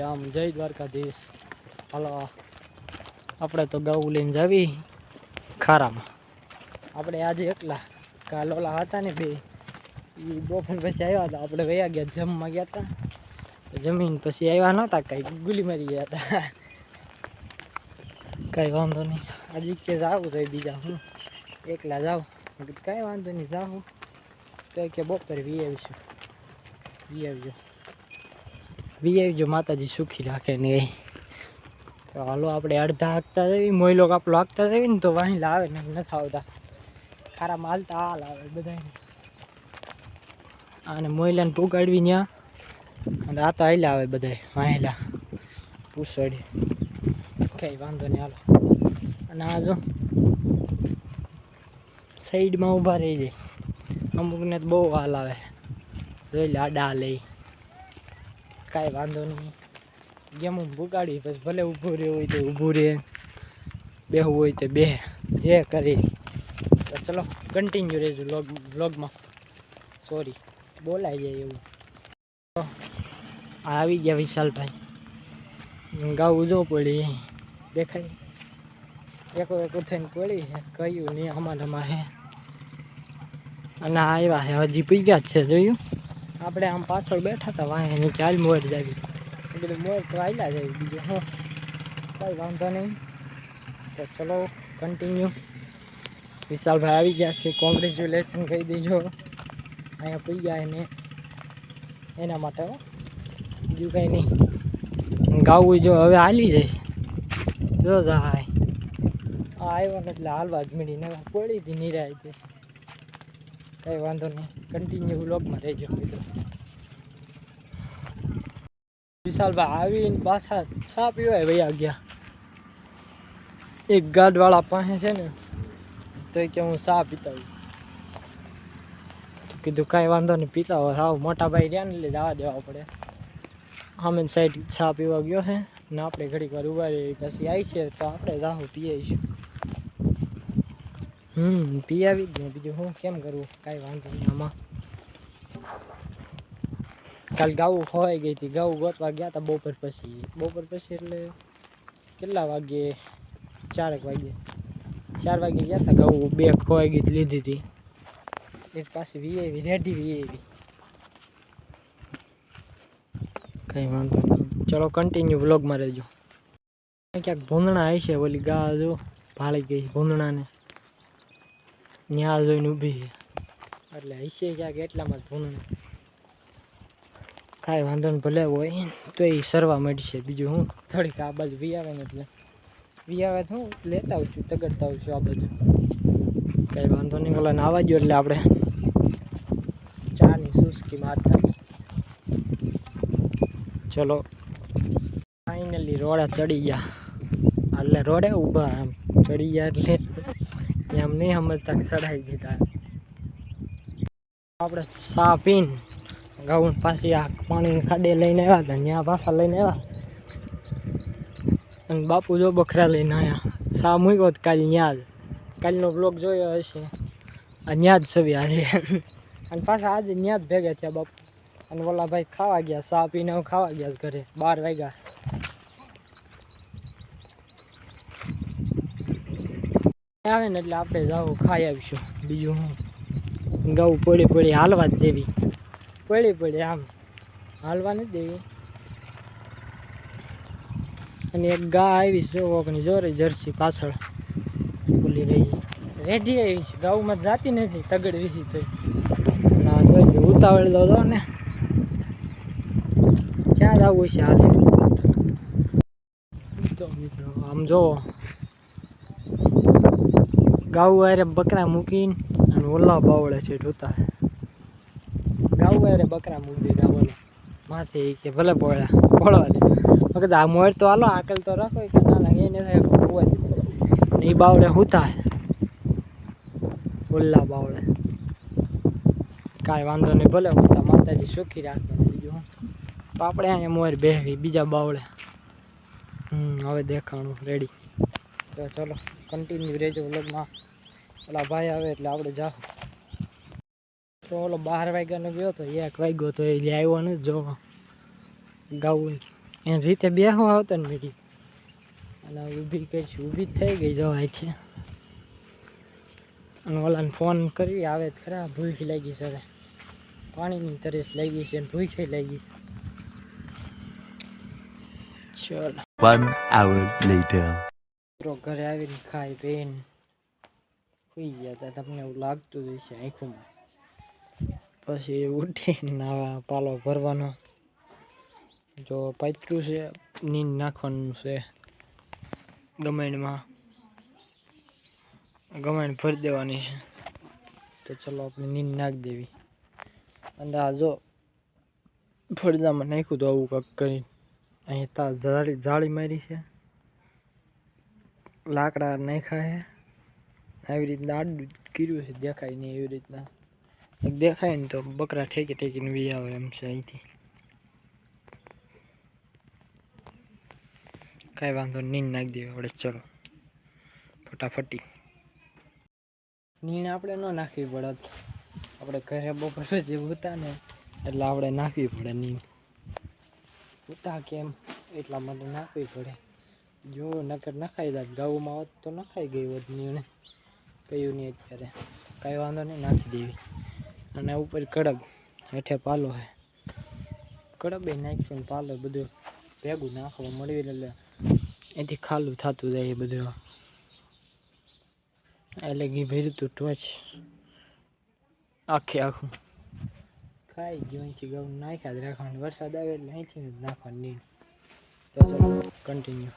આમ જય દ્વારકાધીશ. હાલો, આપણે તો ગાઉ લઈને જાવી ખારામાં. આપણે આજે એકલા કાલ ઓલા હતા ને બે એ બપોર પછી આવ્યા હતા. આપણે વયા ગયા, જમવા ગયા હતા. જમીન પછી આવ્યા નહોતા કાંઈ, ગુલી મારી ગયા હતા. કાંઈ વાંધો નહીં. આજે કે જાવું તો બીજા હું. એકલા જાઉં. કાંઈ વાંધો નહીં, જાઉં. તો કે બપોરે વી આવીશું. વી આવજો. વી જો માતાજી સુખી રાખે ને એ. તો હાલો, આપણે અડધા હાંકતા જઈએ મોઈ લોકો આપણો હાંકતા જઈએ ને તો વાહી લાવે ને નથી આવતા. ખારા માલતા હાલ આવે બધાને અને મોઈલાને પુગાડવી ત્યાં અને આ તો હાલ્યા આવે બધાય વાહેલા પૂસડી કંઈ વાંધો નહીં, હાલો. અને આ જો સાઈડમાં ઊભા રહી જાય. અમુકને તો બહુ હાલ આવે. જોઈ લે આડા લઈ કાંઈ વાંધો નહીં. ગેમ હું બુગાડી પછી ભલે ઊભું રહેવું હોય તો ઊભું રહે. બેહવું હોય તો બે જે કરી. ચલો કન્ટિન્યુ રહેજો વ્લોગ વ્લોગમાં સોરી બોલાઈ જાય એવું. આવી ગયા વિશાલભાઈ. ગાવું જો પડી. દેખાય. એકો એક થઈને પડી કયું નહીં અમારે હે અને આવ્યા છે. હજી પી ગયા જ છે, જોયું? આપણે આમ પાછળ બેઠા હતા, વાંહે એની ચાલ મોર જાવી એટલે મોર તો આવેલા જાય બીજું હા? કાંઈ વાંધો નહીં. તો ચલો કન્ટિન્યુ વિશાલભાઈ આવી ગયા છે કોંગ્રેચ્યુલેશન કહી દેજો. અહીંયા પી ગયા એને. એના માટે બીજું કંઈ નહીં. ગાવું જો હવે હાલી જઈશ જો જાય આ આવ્યો એટલે હાલવા જ મળી, ને પડી હતી નિરાય કંઈ વાંધો નહીં. કન્ટિન્યુ વ્લોગમાં રહેજો, મિત્રો. વિશાલભાઈ આવીને પાછા છા પીવાય ભાઈ ગયા. એક ગાઢવાળા પાસે છે ને, તો કે હું ચા પીતા હોઉં તો કીધું કાંઈ વાંધો નહીં, પીતા હોય. સાવ મોટા ભાઈ રહ્યા ને એટલે જવા દેવા પડે. સામે સાઈડ ચા પીવા ગયો છે ને, આપણે ઘડીક વાર ઊભા રહી પછી આવી છે તો આપણે રાહુ પીએ આવીશું હમ પી આવી જ ને બીજું હું કેમ કરવું કાંઈ વાંધો નહીં આમાં. કાલ ગાવું ખોવાઈ ગઈ હતી. ગાવું ગોતવા ગયા હતા બપોર પછી. બપોર પછી એટલે કેટલા વાગે ચારેક વાગે ચાર વાગે ગયા હતા ગાવું. બે ખોવાઈ ગઈ લીધી હતી. એક પાસે વી આવી રેડી વી આવી કંઈ વાંધો નહીં. ચલો કન્ટિન્યુ વ્લોગમાં રહેજો. ક્યાંક ભૂંદણા આવી છે ઓલી ગા જો ભાળી ગઈ ભૂંદણાને. ન્યા જોઈને ઊભી છે. એટલે હશે ક્યાંક એટલામાં ભૂંદણા કાંઈ વાંધો નહીં, ભલે હોય તો એ સરવા મળશે બીજું હું? થોડીક આ બાજુ વી આવે ને એટલે. વી આવે તો હું લેતા આવું છું તગડતા આવું છું આ બાજુ. કાંઈ વાંધો નહીં ઓલા આવવા ગયો એટલે આપણે ચાની સુસ્કી મારતા. ચલો. ફાઇનલી રોડા ચડી ગયા. એટલે રોડે ઊભા આમ. ચડી ગયા એટલે એમ નહીં સમજતા કે દીધા આપણે સા પીને પાછી આ પાણી ખાડે લઈને આવ્યા હતા પાછા લઈને આવ્યા. અને બાપુ જો બખરા લઈને આવ્યા સા મૂક્યો કાલે ન્યા જ કાલનો બ્લોગ જોયો હશે. આ જ છબી આજે. અને પાછા આજે ત્યાં જ ભેગા થયા બાપુ. અને ઓલા ભાઈ ખાવા ગયા સા પીને ખાવા ગયા ઘરે, બાર વાગ્યા. આવે ને એટલે આપણે જાવું ખાઈ આવીશું. બીજું હું? ગાવું પડી પડી હાલવા જ દેવી. પડી પડી આમ. હાલવા નથી દેવી. અને એક ગા આવી છે જોરે જર્સી પાછળ. ભૂલી રહી. રેડી આવી છે. ગાઉમાં જાતી નથી તગડ વીસી તો ના જોઈ ઉતાવળ દો દો ને. ક્યાં જવું છે હાલ? મિત્રો, આમ જોવો. ગાઉ અરે બકરા મૂકીને અને ઓલા બાવળે છે જોતા. ગાઉ અરે બકરા મૂકી દીધા બોલો. માથે એ કે ભલે પોળા પોળવા દે. વખત આ મોર તો હાલો, આકલ તો રાખો કે ના લાગે, એને હોવા દે. એ બાવળે હુતા. ઓલા બાવળે. કાંઈ વાંધો નહીં, ભલે હુતા, માતાજી સુખી રાખે. બીજું તો આપણે અહીંયા મોર બેહવી, બીજા બાવળે. હમ, હવે દેખાણું રેડી તો ચલો કન્ટિન્યુ રહેજો વ્લોગમાં ઓલા ભાઈ આવે એટલે આપણે જાવ તો ઓલો બાર વાગ્યાનો ગયો તો એક વાગ્યો તો એ આવ્યો ને જો ગાવું એ રીતે બેહો આવતો ને મીડી અને ઊભી કઈ ઊભી જ થઈ ગઈ જવાય છે. અને ઓલાને ફોન કરી આવે ખરા ભૂખ લાગી સરે પાણીની તરસ લાગી છે ને ભૂખ લાગી. ચલો. One hour later. મિત્રો ઘરે આવીને ખાઈ પીને. સુઈ ગયા હતા તમને એવું લાગતું જ હશે આંખોમાં. પછી ઉઠીને પાલો ભરવાનો. જો પાત્રું છે, નીંદ નાખવાનું છે ગમેણમાં. ગમેણ ભરી દેવાની છે. તો ચલો આપણે નીંદ નાખી દેવી. અને આ જો ફળદામાં નાખ્યું તો આવું કંઈક કરી. અહીં તા જાળી જાળી મારી છે. લાકડા નાખ્યા છે. આવી રીતના આડું કર્યું છે, દેખાય નહીં એવી રીતના. દેખાય ને તો બકરા ઠેકી ઠેકીને વી આવે એમ છે અહીંથી. કાંઈ વાંધો નીંદ નાખી દેવી આપણે ચલો. ફટાફટી. નીણ આપણે ન નાખવી પડે. આપણે ઘરે બપોરે જે ઉતા ને, એટલે આપણે નાખવી પડે નીણ. ઉતા કેમ? એટલા માટે નાખવી પડે. જો નકર નખાઈ જાય ગાઉમાં હોત તો નખાઈ ગઈ હોત નીણ. કયું નહીં અત્યારે. કાંઈ વાંધો નહીં, નાખી દેવી. અને ઉપર કડબ હેઠે પાલો હે. કડબ એ નાખશું ને પાલો બધું ભેગું નાખવા મળ્યું એટલે એથી ખાલું થતું જાય એ બધું. એટલે ઘી ભર્યું તું ટોચ. આખે આખું. ખાઈ ગયું અહીંથી ઘઉં નાખ્યા જ રાખવાનું. વરસાદ આવે એટલે અહીંથી જ નાખવાનું નીણ. તો ચલો કન્ટિન્યુ